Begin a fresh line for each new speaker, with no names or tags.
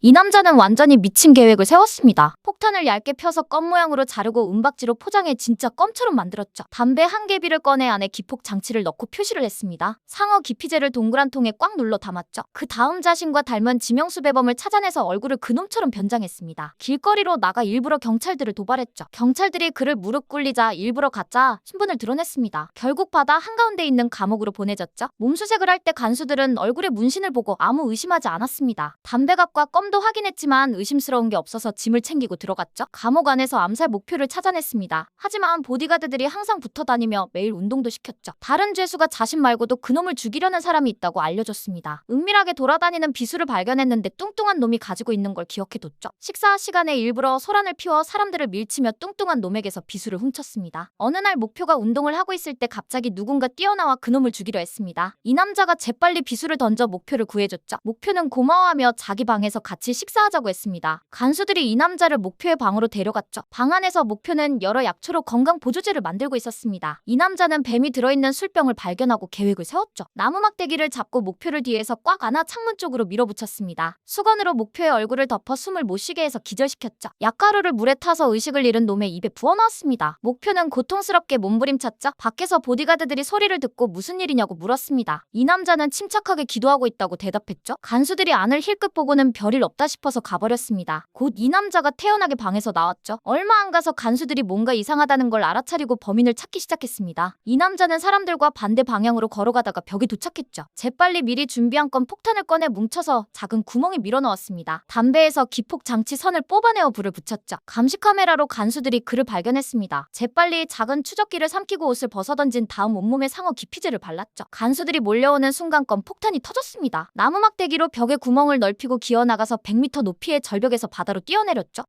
이 남자는 완전히 미친 계획을 세웠습니다. 폭탄을 얇게 펴서 껌 모양으로 자르고 은박지로 포장해 진짜 껌처럼 만들었죠. 담배 한 개비를 꺼내 안에 기폭 장치를 넣고 표시를 했습니다. 상어 기피제를 동그란 통에 꽉 눌러 담았죠. 그 다음 자신과 닮은 지명수 배범을 찾아내서 얼굴을 그놈처럼 변장했습니다. 길거리로 나가 일부러 경찰들을 도발했죠. 경찰들이 그를 무릎 꿇리자 일부러 가짜 신분을 드러냈습니다. 결국 받아 한가운데 있는 감옥으로 보내졌죠. 몸수색을 할 때 간수들은 얼굴에 문신을 보고 아무 의심하지 않았습니다. 담배갑과 껌도 확인했지만 의심스러운 게 없어서 짐을 챙기고 들어갔죠. 감옥 안에서 암살 목표를 찾아냈습니다. 하지만 보디가드들이 항상 붙어 다니며 매일 운동도 시켰죠. 다른 죄수가 자신 말고도 그놈을 죽이려는 사람이 있다고 알려줬습니다. 은밀하게 돌아다니는 비수를 발견했는데 뚱뚱한 놈이 가지고 있는 걸 기억해뒀죠. 식사 시간에 일부러 소란을 피워 사람들을 밀치며 뚱뚱한 놈에게서 비수를 훔쳤습니다. 어느 날 목표가 운동을 하고 있을 때 갑자기 누군가 뛰어나와 그놈을 죽이려 했습니다. 이 남자가 재빨리 비수를 던져 목표를 구해줬죠. 목표는 고마워하며 자기 방에서 같이 식사하자고 했습니다. 간수들이 이 남자를 목표의 방으로 데려갔죠. 방 안에서 목표는 여러 약초로 건강 보조제를 만들고 있었습니다. 이 남자는 뱀이 들어있는 술병을 발견하고 계획을 세웠죠. 나무 막대기를 잡고 목표를 뒤에서 꽉 안아 창문 쪽으로 밀어붙였습니다. 수건으로 목표의 얼굴을 덮어 숨을 못 쉬게 해서 기절시켰죠. 약가루를 물에 타서 의식을 잃은 놈의 입에 부어넣었습니다. 목표는 고통스럽게 몸부림쳤죠. 밖에서 보디가드들이 소리를 듣고 무슨 일이냐고 물었습니다. 이 남자는 침착하게 기도하고 있다고 대답했죠. 간수들이 안을 힐끗 보고는 별일 없다 싶어서 가버렸습니다. 곧 이 남자가 태연하게 방에서 나왔죠. 얼마 안 가서 간수들이 뭔가 이상하다는 걸 알아차리고 범인을 찾기 시작했습니다. 이 남자는 사람들과 반대 방향으로 걸어가다가 벽에 도착했죠. 재빨리 미리 준비한 건 폭탄을 꺼내 뭉쳐서 작은 구멍에 밀어넣었습니다. 담배에서 기폭 장치 선을 뽑아내어 불을 붙였죠. 감시 카메라로 간수들이 그를 발견했습니다. 재빨리 작은 추적기를 삼키고 옷을 벗어던진 다음 온몸에 상어 기피제를 발랐죠. 간수들이 몰려오는 순간 건 폭탄이 터졌습니다. 나무 막대기로 벽에 구멍을 넓히고 기어나가서 100m 높이의 절벽에서 바다로 뛰어내렸죠.